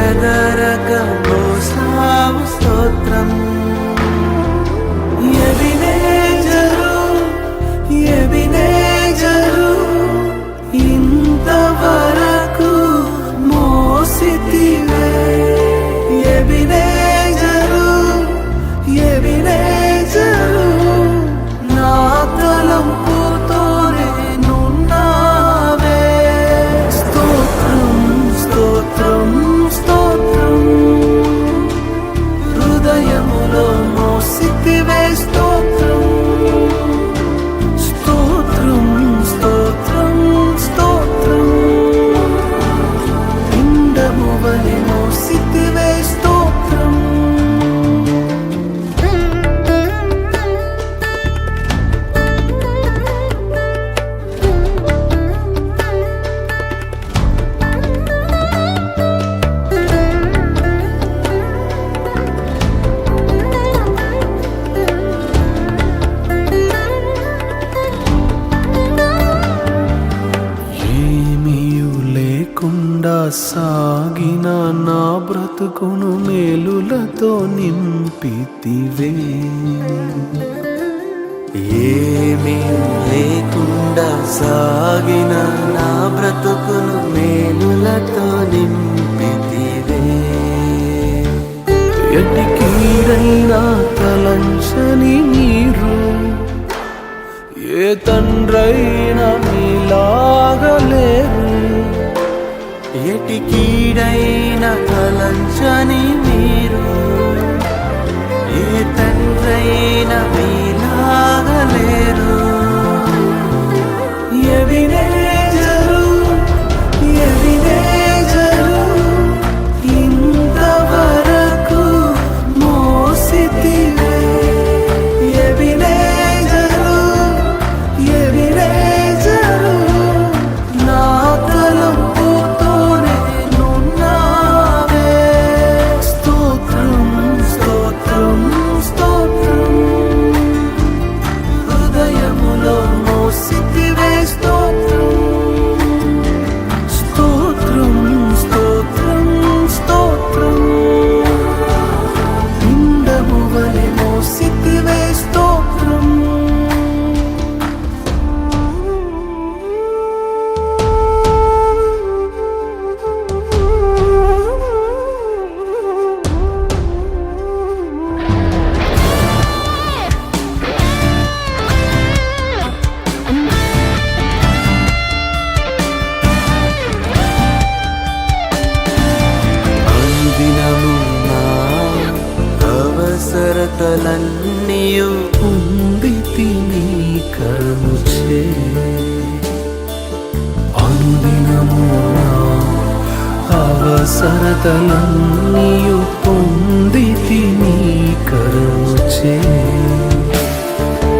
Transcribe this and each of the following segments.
నే చెదరక స్తోత్రం. లేకుండా సాగిన నా బ్రతుకును మేలులతో నింపితివే. ఏమీ లేకుండా సాగిన నా బ్రతుకును మేలులతో నింపితివే. ఎట్టి కీడైనా తలంచని మీరు ఏ తండ్రైనా మీలాగలేరు. ఎటి కీడైన అవసరతలన్నీయు ఉంది తిని కరుచే అనుదినము నా అవసరతలన్నీయు పొంది తిని కరుచే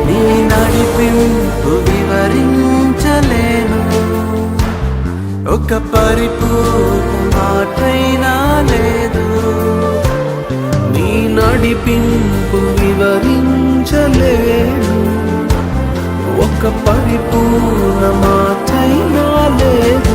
నీ నడిపింపు వివరించలేను. ఒక పరిపూర్ణ మాటైనా నడిపింపు వివరించలేను. ఒక పరిపూర్ణ మాటైనా లేదు.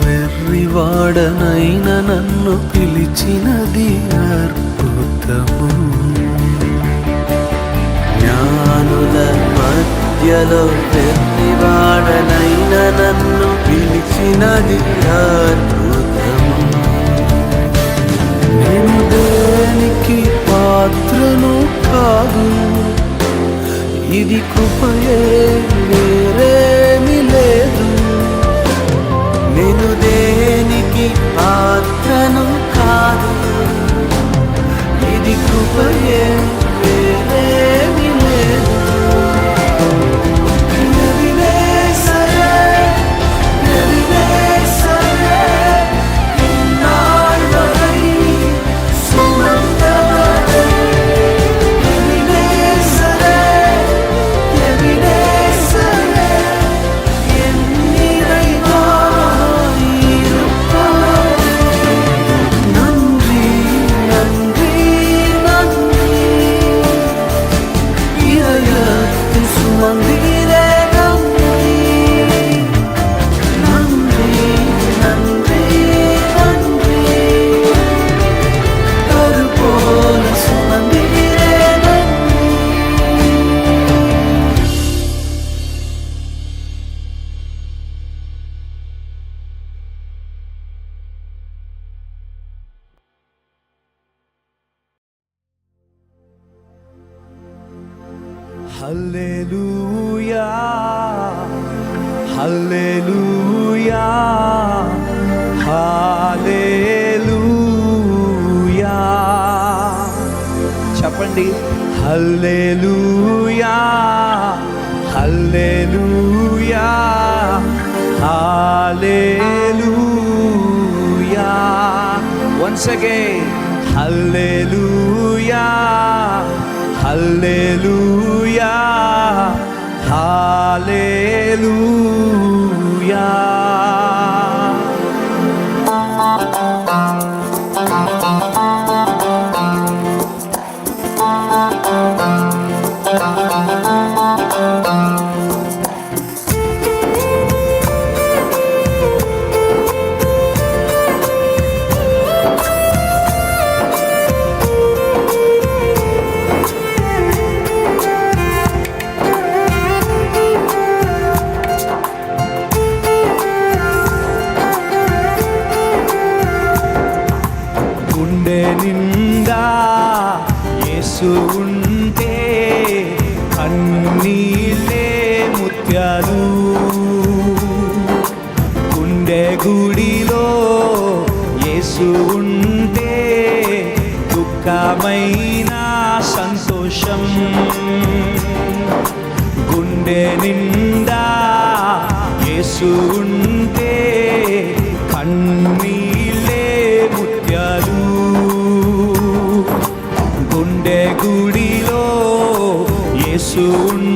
వెర్రివాడనైన నన్ను పిలిచినది అద్భుతము. జ్ఞానుల మధ్యలో వెర్రివాడనైన నన్ను పిలిచినది అద్భుతము. నేను దేనికి పాత్రను కాదు ఇది కృపయే వేరే నేను దేనికి పాత్రను కాదు. ఇది కృపయే హల్లెలూయా హల్లెలూయా హల్లెలూయా. చెప్పండి హల్లెలూయా హల్లెలూయా హల్లెలూయా. Once again hallelujah hallelujah. Hallelujah ముత్యాలు గుండె గుడిలో యేసు ఉంటే దుఃఖమైన సంతోషం. గుండె నిండా యేసు ఉంటే కన్నీలే ముత్యాలు. గుండె గుడిలో యేసు ఉంటే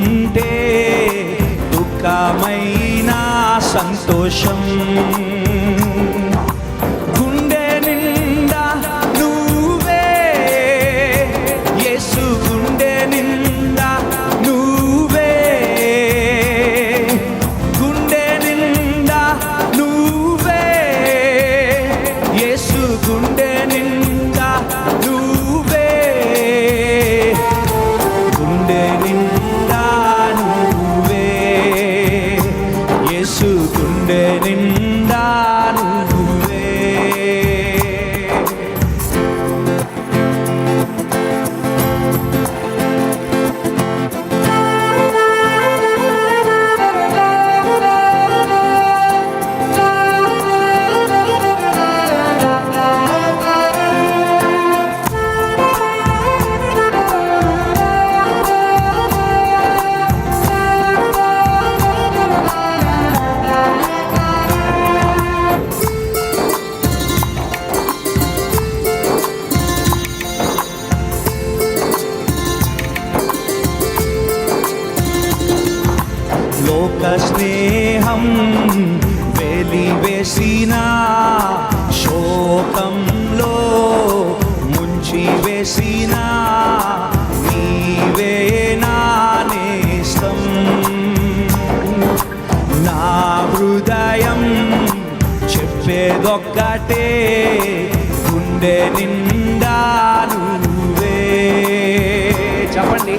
సంతోషం చెప్పేదొక్కటే గుండె నిండా నువ్వే. చెప్పండి.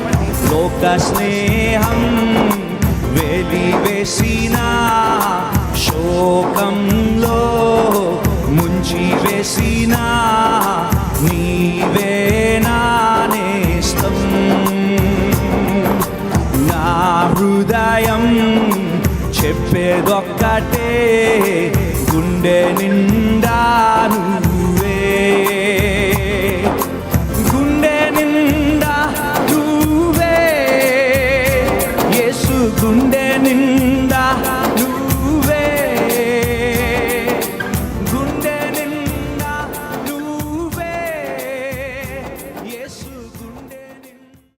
లోక స్నేహం వెలివేసిన శోకంలో ముంచి వేసిన నీవే నా నేస్తం నా హృదయం చెప్పేదొక్కటే గుండె నిండా నువ్వే